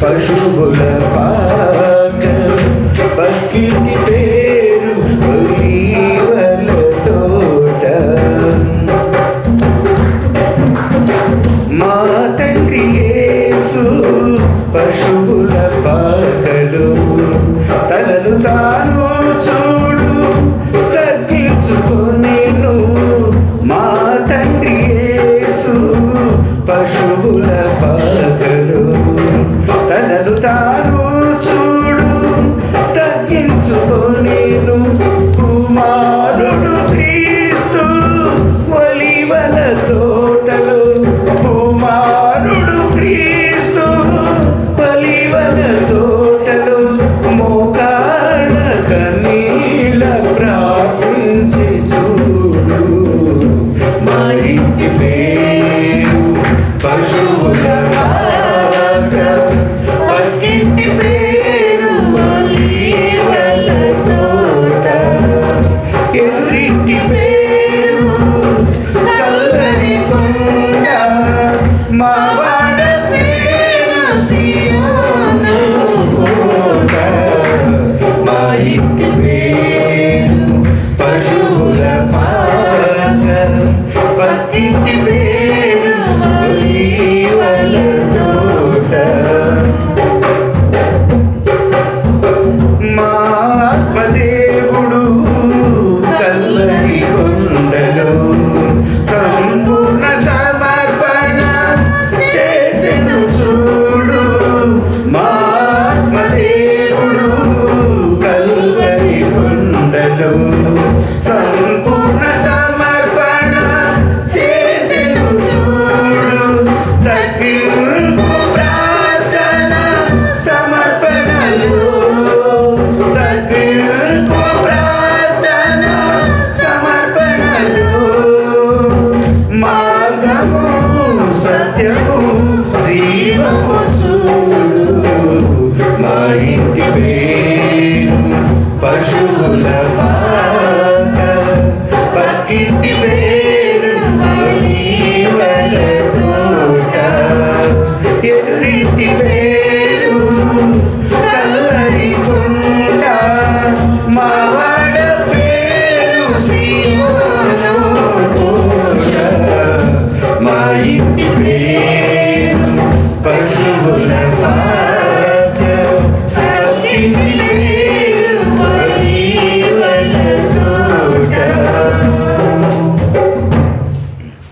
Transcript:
పశువుల పాక పక్కిటి పేరు ఒలీవల తోట మా తండ్రి యేసు పశువుల పాకలు తనను తాను చూడు తగ్గించుకో నేను మా తండ్రి Forever మేరకు జీవము చూడు మా పక్కింటి